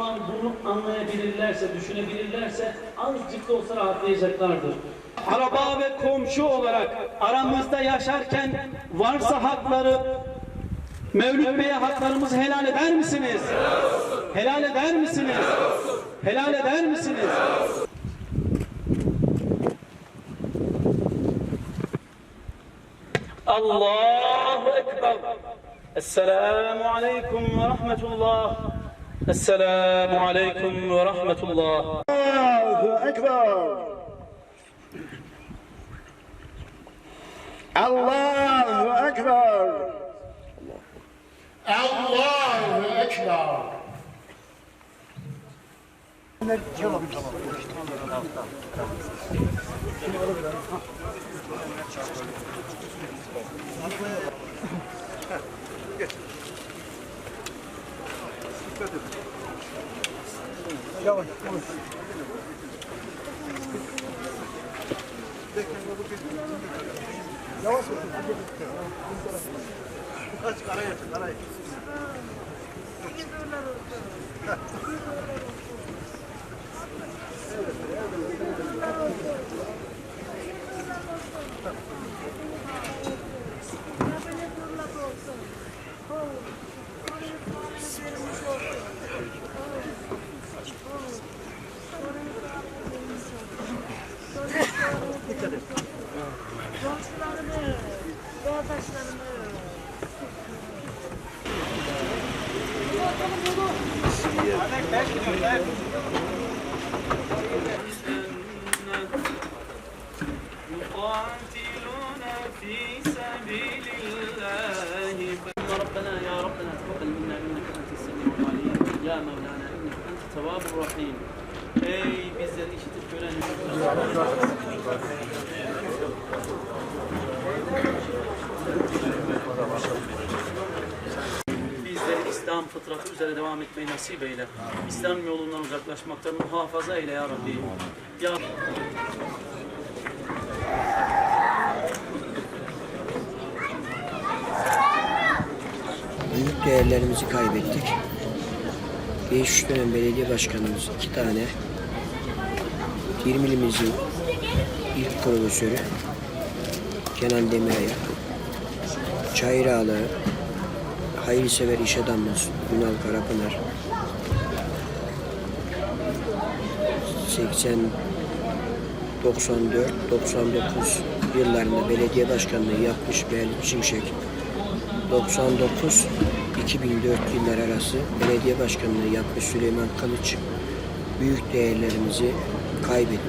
An bunu anlayabilirlerse, düşünebilirlerse azıcık da olsa rahatlayacaklardır. Araba ve komşu olarak aramızda yaşarken varsa hakları Mevlüt Bey'e haklarımızı helal eder misiniz? Helal eder misiniz? Helal eder misiniz? Allahu Ekber. Esselamu Aleyküm ve Rahmetullah. السلام عليكم ورحمة الله. الله أكبر. الله أكبر. الله أكبر. Thank you. Allahu Ekber. Allahu Ekber. Allahu Ekber. Komşularımı, يقاتلون في سبيل الله ربنا يا ربنا تقبل منا إنك أنت السميع العليم. يا مولانا إنك أنت التواب الرحيم. Ey bizleri işitip İslam fıtratı üzere devam etmeyi nasip eyle. İslam yolundan uzaklaşmaktan muhafaza eyle ya Rabbi. Ya büyük değerlerimizi kaybettik. Geçmiş dönem belediye başkanımız iki tane, Dirmilimizin ilk profesörü Kenan Demiraya, Çayır Ağalığı, hayırsever iş adamımız Ünal Karapınar, 80 94 99 yıllarında belediye başkanlığı yapmış Mehmet Şimşek. 99 2004 yıllar arası belediye başkanlığı yapmış Süleyman Kılıç. Büyük değerlerimizi kaybetti.